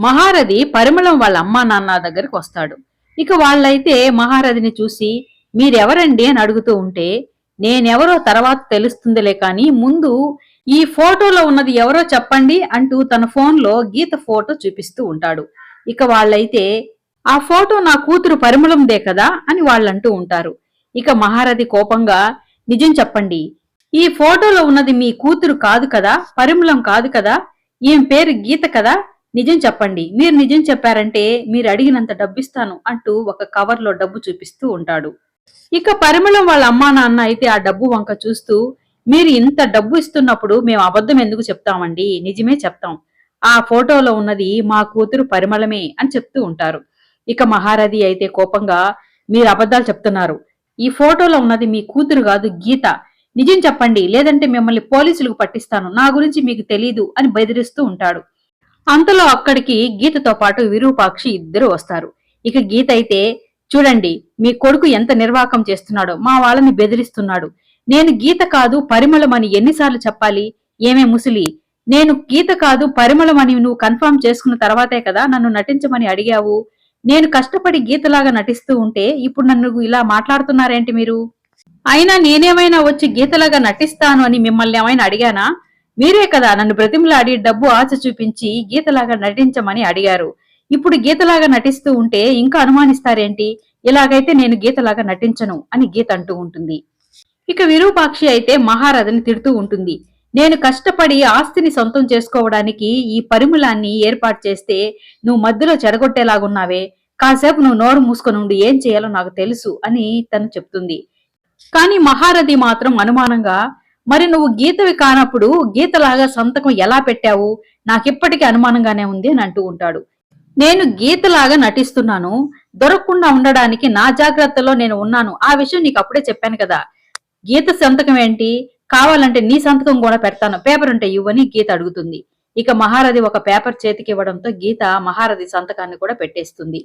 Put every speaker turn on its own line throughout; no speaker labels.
మహారథి పరిమళం వాళ్ళ అమ్మా నాన్న దగ్గరికి వస్తాడు. ఇక వాళ్ళైతే మహారథిని చూసి మీరెవరండి? అని అడుగుతూ ఉంటే నేనెవరో తర్వాత తెలుస్తుందిలే కానీ ముందు ఈ ఫోటోలో ఉన్నది ఎవరో చెప్పండి అంటూ తన ఫోన్లో గీత ఫోటో చూపిస్తూ ఉంటాడు. ఇక వాళ్ళైతే ఆ ఫోటో నా కూతురు పరిమళందే కదా? అని వాళ్ళంటూ ఉంటారు. ఇక మహారథి కోపంగా నిజం చెప్పండి. ఈ ఫోటోలో ఉన్నది మీ కూతురు కాదు కదా? పరిమళం కాదు కదా? ఈమె పేరు గీత కదా? నిజం చెప్పండి. మీరు నిజం చెప్పారంటే మీరు అడిగినంత డబ్బిస్తాను అంటూ ఒక కవర్లో డబ్బు చూపిస్తూ ఉంటాడు. ఇక పరిమళం వాళ్ళ అమ్మా నాన్న అయితే ఆ డబ్బు వంక చూస్తూ మీరు ఇంత డబ్బు ఇస్తున్నప్పుడు మేము అబద్ధం ఎందుకు చెప్తామండి? నిజమే చెప్తాం. ఆ ఫోటోలో ఉన్నది మా కూతురు పరిమళమే అని చెప్తూ ఉంటారు. ఇక మహారథి అయితే కోపంగా మీరు అబద్ధాలు చెప్తున్నారు. ఈ ఫోటోలో ఉన్నది మీ కూతురు కాదు గీత. నిజం చెప్పండి. లేదంటే మిమ్మల్ని పోలీసులకు పట్టిస్తాను. నా గురించి మీకు తెలీదు అని బెదిరిస్తూ ఉంటాడు. అంతలో అక్కడికి గీతతో పాటు విరూపాక్షి ఇద్దరు వస్తారు. ఇక గీత అయితే చూడండి మీ కొడుకు ఎంత నిర్వాకం చేస్తున్నాడో మా వాళ్ళని బెదిరిస్తున్నాడు. నేను గీత కాదు పరిమళమని ఎన్నిసార్లు చెప్పాలి? ఏమే ముసిలి నేను గీత కాదు పరిమళమని నువ్వు కన్ఫర్మ్ చేసుకున్న తర్వాతే కదా నన్ను నటించమని అడిగావు? నేను కష్టపడి గీతలాగా నటిస్తూ ఉంటే ఇప్పుడు నన్ను ఇలా మాట్లాడుతున్నారేంటి మీరు? అయినా నేనేమైనా వచ్చి గీతలాగా నటిస్తాను అని మిమ్మల్ని ఏమైనా అడిగానా? మీరే కదా నన్ను బ్రతిమలాడి డబ్బు ఆశ చూపించి గీతలాగా నటించమని అడిగారు. ఇప్పుడు గీతలాగా నటిస్తూ ఉంటే ఇంకా అనుమానిస్తారేంటి? ఇలాగైతే నేను గీతలాగా నటించను అని గీత అంటూ ఉంటుంది. ఇక విరూపాక్షి అయితే మహారాజుని తిడుతూ ఉంటుంది. నేను కష్టపడి ఆస్తిని సొంతం చేసుకోవడానికి ఈ పరిమళాన్ని ఏర్పాటు చేస్తే నువ్వు మధ్యలో చెడగొట్టేలాగున్నావే. కాసేపు నువ్వు నోరు మూసుకొని ఉండి ఏం చేయాలో నాకు తెలుసు అని తను చెప్తుంది. కానీ మహారథి మాత్రం అనుమానంగా మరి నువ్వు గీతవి కానప్పుడు గీతలాగా సంతకం ఎలా పెట్టావు? నాకిప్పటికీ అనుమానంగానే ఉంది అని అంటూ ఉంటాడు. నేను గీతలాగా నటిస్తున్నాను. దొరకకుండా ఉండడానికి నా జాగ్రత్తలో నేను ఉన్నాను. ఆ విషయం నీకు అప్పుడే చెప్పాను కదా. గీత సంతకం ఏంటి? కావాలంటే నీ సంతకం కూడా పెడతాను. పేపర్ ఉంటే ఇవ్వని గీత అడుగుతుంది. ఇక మహారథి ఒక పేపర్ చేతికి ఇవ్వడంతో గీత మహారథి సంతకాన్ని కూడా పెట్టేస్తుంది.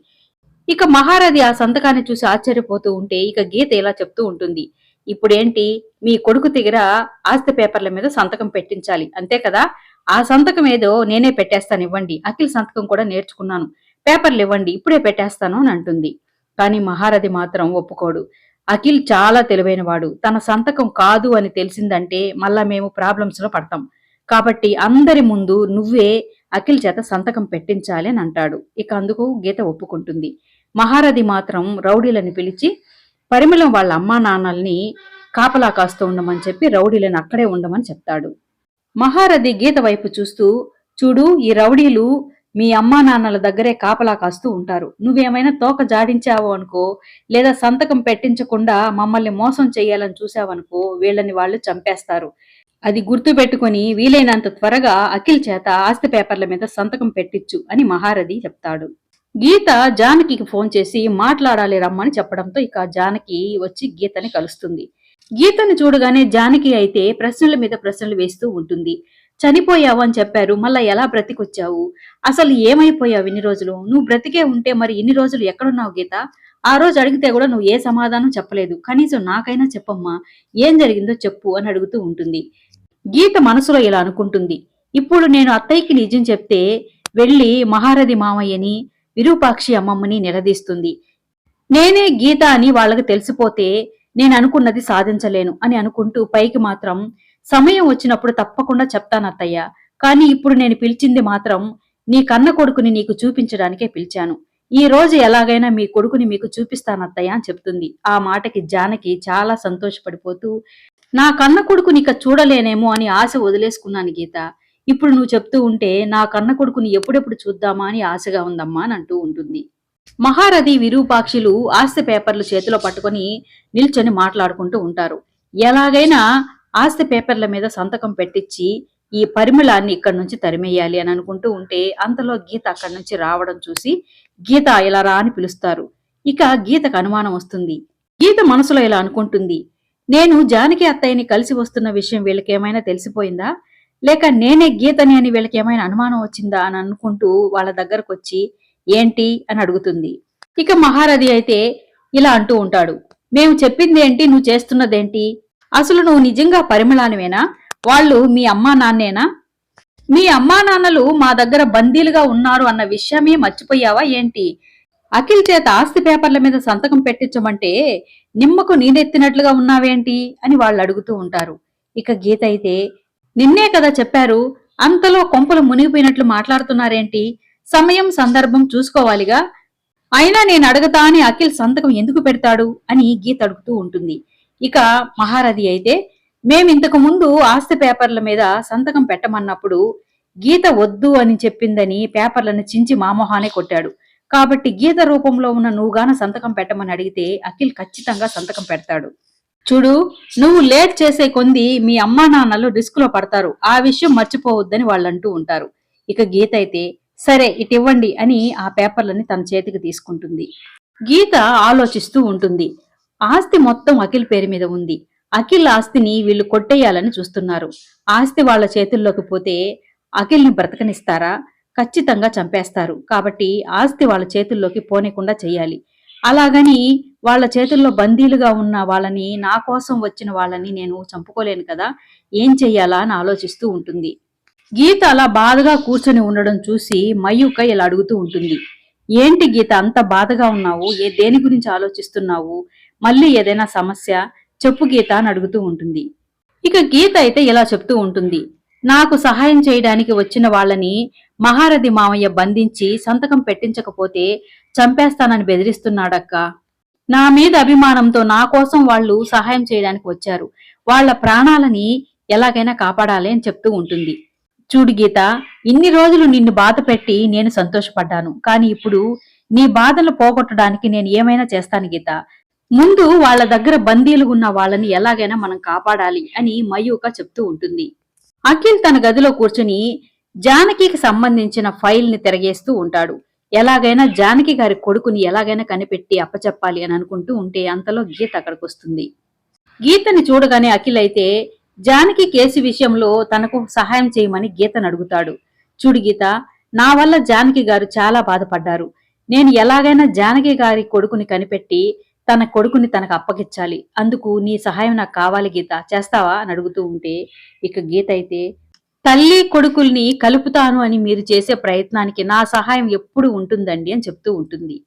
ఇక మహారథి ఆ సంతకాన్ని చూసి ఆశ్చర్యపోతూ ఉంటే ఇక గీత ఇలా చెప్తూ ఉంటుంది. ఇప్పుడేంటి? మీ కొడుకు దగ్గర ఆస్తి పేపర్ల మీద సంతకం పెట్టించాలి. అంతే కదా? ఆ సంతకం ఏదో నేనే పెట్టేస్తాను ఇవ్వండి. అఖిల్ సంతకం కూడా నేర్చుకున్నాను. పేపర్లు ఇవ్వండి ఇప్పుడే పెట్టేస్తాను అని అంటుంది. కానీ మహారథి మాత్రం ఒప్పుకోడు. అఖిల్ చాలా తెలివైనవాడు. తన సంతకం కాదు అని తెలిసిందంటే మళ్ళా మేము ప్రాబ్లమ్స్లో పడతాం. కాబట్టి అందరి ముందు నువ్వే అఖిల్ చేత సంతకం పెట్టించాలి అని అంటాడు. ఇక అందుకు గీత ఒప్పుకుంటుంది. మహారథి మాత్రం రౌడీలని పిలిచి పరిమళం వాళ్ళ అమ్మా నాన్నల్ని కాపలా కాస్తూ ఉండమని చెప్పి రౌడీలను అక్కడే ఉండమని చెప్తాడు. మహారథి గీత వైపు చూస్తూ చూడు ఈ రౌడీలు మీ అమ్మా నాన్నల దగ్గరే కాపలా కాస్తూ ఉంటారు. నువ్వేమైనా తోక జాడించావు అనుకో లేదా సంతకం పెట్టించకుండా మమ్మల్ని మోసం చేయాలని చూసావనుకో వీళ్ళని వాళ్ళు చంపేస్తారు. అది గుర్తు పెట్టుకుని వీలైనంత త్వరగా అఖిల్ చేత ఆస్తి పేపర్ల మీద సంతకం పెట్టించు అని మహారథి చెప్తాడు. గీత జానకికి ఫోన్ చేసి మాట్లాడాలి రమ్మని చెప్పడంతో ఇక జానకి వచ్చి గీతని కలుస్తుంది. గీతని చూడగానే జానకి అయితే ప్రశ్నల మీద ప్రశ్నలు వేస్తూ ఉంటుంది. చనిపోయావు అని చెప్పారు మళ్ళా ఎలా బ్రతికొచ్చావు? అసలు ఏమైపోయావు ఇన్ని రోజులు? నువ్వు బ్రతికే ఉంటే మరి ఇన్ని రోజులు ఎక్కడున్నావు గీత? ఆ రోజు అడిగితే కూడా నువ్వు ఏ సమాధానం చెప్పలేదు. కనీసం నాకైనా చెప్పమ్మా ఏం జరిగిందో చెప్పు అని అడుగుతూ ఉంటుంది. గీత మనసులో ఇలా అనుకుంటుంది. ఇప్పుడు నేను అత్తయ్యకి నిజం చెప్తే వెళ్ళి మహారథి మామయ్యని విరూపాక్షి అమ్మమ్మని నిలదీస్తుంది. నేనే గీత అని వాళ్ళకి తెలిసిపోతే నేను అనుకున్నది సాధించలేను అని అనుకుంటూ పైకి మాత్రం సమయం వచ్చినప్పుడు తప్పకుండా చెప్తానత్తయ్య కానీ ఇప్పుడు నేను పిలిచింది మాత్రం నీ కన్న కొడుకుని నీకు చూపించడానికే పిలిచాను. ఈ రోజు ఎలాగైనా మీ కొడుకుని మీకు చూపిస్తానత్తయ్య అని చెప్తుంది. ఆ మాటకి జానకి చాలా సంతోషపడిపోతూ నా కన్న కొడుకుని ఇక చూడలేనేమో అని ఆశ వదిలేసుకున్నాను గీత. ఇప్పుడు నువ్వు చెప్తూ ఉంటే నా కన్న కొడుకుని ఎప్పుడెప్పుడు చూద్దామా అని ఆశగా ఉందమ్మా అని అంటూ ఉంటుంది. మహారథి విరూపాక్షులు ఆస్తి పేపర్లు చేతిలో పట్టుకొని నిల్చొని మాట్లాడుకుంటూ ఉంటారు. ఎలాగైనా ఆస్తి పేపర్ల మీద సంతకం పెట్టించి ఈ పరిమళాన్ని ఇక్కడి నుంచి తరిమేయాలి అని అనుకుంటూ ఉంటే అంతలో గీత అక్కడి నుంచి రావడం చూసి గీత ఇలా రా అని పిలుస్తారు. ఇక గీతకు అనుమానం వస్తుంది. గీత మనసులో ఇలా అనుకుంటుంది. నేను జానకి అత్తయ్యని కలిసి వస్తున్న విషయం వీళ్ళకి ఏమైనా తెలిసిపోయిందా? లేక నేనే గీతని అని వీళ్ళకి ఏమైనా అనుమానం వచ్చిందా అని అనుకుంటూ వాళ్ళ దగ్గరకు వచ్చి ఏంటి? అని అడుగుతుంది. ఇక మహారథి అయితే ఇలా అంటూ ఉంటాడు. మేము చెప్పింది ఏంటి? నువ్వు చేస్తున్నదేంటి? అసలు నువ్వు నిజంగా పరిమళానివేనా? వాళ్ళు మీ అమ్మా నాన్నేనా? మీ అమ్మా నాన్నలు మా దగ్గర బందీలుగా ఉన్నారు అన్న విషయమే మర్చిపోయావా? ఏంటి? అఖిల్ చేత ఆస్తి పేపర్ల మీద సంతకం పెట్టించమంటే నిమ్మకు నీనెత్తినట్లుగా ఉన్నావేంటి? అని వాళ్ళు అడుగుతూ ఉంటారు. ఇక గీత అయితే నిన్నే కదా చెప్పారు అంతలో కొంపలు మునిగిపోయినట్లు మాట్లాడుతున్నారేంటి? సమయం సందర్భం చూసుకోవాలిగా. అయినా నేను అడగతా అని అఖిల్ సంతకం ఎందుకు పెడతాడు అని గీత అడుగుతూ ఉంటుంది. ఇక మహారథి అయితే మేమింతకు ముందు ఆస్తి పేపర్ల మీద సంతకం పెట్టమన్నప్పుడు గీత వద్దు అని చెప్పిందని పేపర్లను చించి మామోహానే కొట్టాడు. కాబట్టి గీత రూపంలో ఉన్న నువ్వుగాన సంతకం పెట్టమని అడిగితే అఖిల్ ఖచ్చితంగా సంతకం పెడతాడు. చూడు నువ్వు లేట్ చేసే కొంది మీ అమ్మా నాన్నలు రిస్క్లో పడతారు. ఆ విషయం మర్చిపోవద్దని వాళ్ళు అంటూ ఉంటారు. ఇక గీత అయితే సరే ఇటు ఇవ్వండి అని ఆ పేపర్లని తన చేతికి తీసుకుంటుంది. గీత ఆలోచిస్తూ ఉంటుంది. ఆస్తి మొత్తం అఖిల్ పేరు మీద ఉంది. అఖిల్ ఆస్తిని వీళ్ళు కొట్టేయాలని చూస్తున్నారు. ఆస్తి వాళ్ళ చేతుల్లోకి పోతే అఖిల్ని బ్రతకనిస్తారా? ఖచ్చితంగా చంపేస్తారు. కాబట్టి ఆస్తి వాళ్ళ చేతుల్లోకి పోనీకుండా చేయాలి. అలాగని వాళ్ళ చేతుల్లో బందీలుగా ఉన్న వాళ్ళని నా కోసం వచ్చిన వాళ్ళని నేను చంపుకోలేను కదా ఏం చెయ్యాలా అని ఆలోచిస్తూ ఉంటుంది. గీత అలా బాధగా కూర్చొని ఉండడం చూసి మయూక ఇలా అడుగుతూ ఉంటుంది. ఏంటి గీత అంత బాధగా ఉన్నావు? ఏ దేని గురించి ఆలోచిస్తున్నావు? మళ్ళీ ఏదైనా సమస్య? చెప్పు గీత అని అడుగుతూ ఉంటుంది. ఇక గీత అయితే ఇలా చెప్తూ ఉంటుంది. నాకు సహాయం చేయడానికి వచ్చిన వాళ్ళని మహారథి మామయ్య బంధించి సంతకం పెట్టించకపోతే చంపేస్తానని బెదిరిస్తున్నాడక్క. నా మీద అభిమానంతో నా కోసం వాళ్ళు సహాయం చేయడానికి వచ్చారు. వాళ్ళ ప్రాణాలని ఎలాగైనా కాపాడాలి అని చెప్తూ ఉంటుంది. చూడు గీత ఇన్ని రోజులు నిన్ను బాధ పెట్టి నేను సంతోషపడ్డాను. కానీ ఇప్పుడు నీ బాధలు పోగొట్టడానికి నేను ఏమైనా చేస్తాను గీత. ముందు వాళ్ళ దగ్గర బందీలు ఉన్న వాళ్ళని ఎలాగైనా మనం కాపాడాలి అని మయూక చెప్తూ ఉంటుంది. అఖిల్ తన గదిలో కూర్చుని జానకికి సంబంధించిన ఫైల్ని తిరగేస్తూ ఉంటాడు. ఎలాగైనా జానకి గారి కొడుకుని ఎలాగైనా కనిపెట్టి అప్పచెప్పాలి అని అనుకుంటూ ఉంటే అంతలో గీత అక్కడికి వస్తుంది గీతని చూడగానే అఖిల్ అయితే జానకి కేసు విషయంలో తనకు సహాయం చేయమని గీతను అడుగుతాడు. చూడు గీత నా వల్ల జానకి గారు చాలా బాధపడ్డారు. నేను ఎలాగైనా జానకి గారి కొడుకుని కనిపెట్టి తన కొడుకుని తనకు అప్పగించాలి. అందుకు నీ సహాయం నాకు కావాలి గీత. చేస్తావా? అని అడుగుతూ ఉంటే ఇక గీత అయితే తల్లి కొడుకుల్ని కలుపుతాను అని మీరు చేసే ప్రయత్నానికి నా సహాయం ఎప్పుడు ఉంటుందండి అని చెప్తూ ఉంటుంది.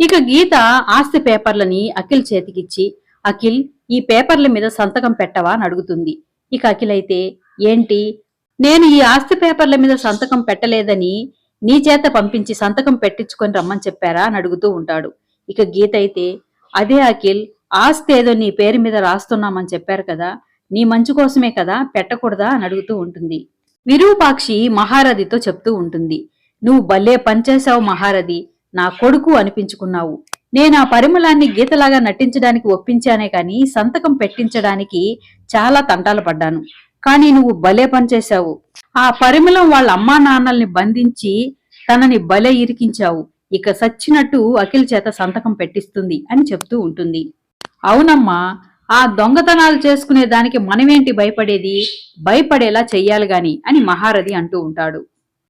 ఇక గీత ఆస్తి పేపర్లని అఖిల్ చేతికిచ్చి అఖిల్ ఈ పేపర్ల మీద సంతకం పెట్టవా? అని అడుగుతుంది. ఇక అఖిల్ అయితే ఏంటి? నేను ఈ ఆస్తి పేపర్ల మీద సంతకం పెట్టలేదని నీ చేత పంపించి సంతకం పెట్టించుకొని రమ్మని చెప్పారా? అని అడుగుతూ ఉంటాడు. ఇక గీత అయితే అదే అఖిల్ ఆస్తి ఏదో నీ పేరు మీద రాస్తున్నామని చెప్పారు కదా నీ మంచు కోసమే కదా పెట్టకూడదా అని అడుగుతూ ఉంటుంది. విరూపాక్షి మహారథితో చెప్తూ ఉంటుంది. నువ్వు భలే పనిచేశావు మహారథి. నా కొడుకు అనిపించుకున్నావు. నేను ఆ పరిమళాన్ని గీతలాగా నటించడానికి ఒప్పించానే కానీ సంతకం పెట్టించడానికి చాలా తంటాలు పడ్డాను. కానీ నువ్వు భలే పనిచేశావు ఆ పరిమళం వాళ్ళ అమ్మా నాన్నల్ని బంధించి తనని భలే ఇరికించావు. ఇక సచ్చినట్టు అఖిల్ చేత సంతకం పెట్టిస్తుంది అని చెప్తూ ఉంటుంది. అవునమ్మా ఆ దొంగతనాలు చేసుకునే దానికి మనమేంటి భయపడేది? భయపడేలా చెయ్యాలి గాని అని మహారథి అంటూ ఉంటాడు.